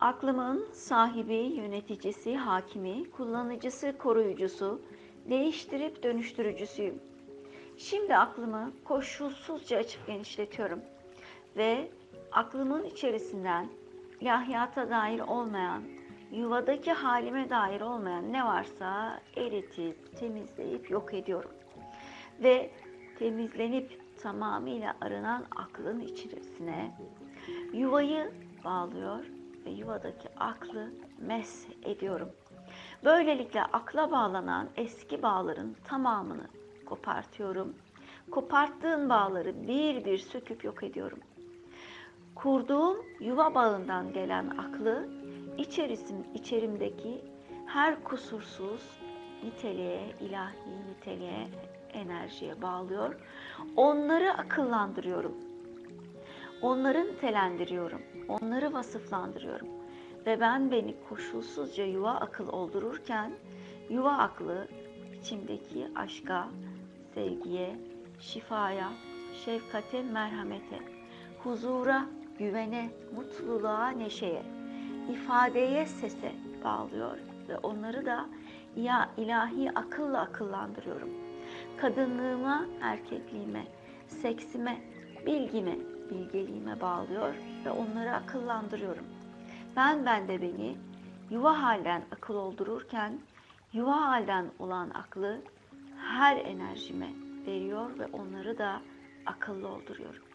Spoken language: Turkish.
Aklımın sahibi, yöneticisi, hakimi, kullanıcısı, koruyucusu, değiştirip dönüştürücüsüyüm. Şimdi aklımı koşulsuzca açıp genişletiyorum ve aklımın içerisinden ilahiyata dair olmayan, yuvadaki halime dair olmayan ne varsa eritip, temizleyip yok ediyorum. Ve temizlenip tamamıyla arınan aklın içerisine yuvayı bağlıyor ve yuvadaki aklı mes ediyorum. Böylelikle akla bağlanan eski bağların tamamını kopartıyorum. Koparttığım bağları bir bir söküp yok ediyorum. Kurduğum yuva bağından gelen aklı içerisim, içerimdeki her kusursuz niteliğe, ilahi niteliğe, enerjiye bağlıyor. Onları akıllandırıyorum. Onları nitelendiriyorum. Onları vasıflandırıyorum. Ve ben beni koşulsuzca yuva akıl oldururken yuva aklı içimdeki aşka, sevgiye, şifaya, şefkate, merhamete, huzura, güvene, mutluluğa, neşeye, ifadeye, sese bağlıyor ve onları da ya ilahi akılla akıllandırıyorum. Kadınlığıma, erkekliğime, seksime, bilgime, bilgeliğime bağlıyor ve onları akıllandırıyorum. Ben bende beni yuva halden akıl oldururken yuva halden olan aklı her enerjime veriyor ve onları da akıllı olduruyorum.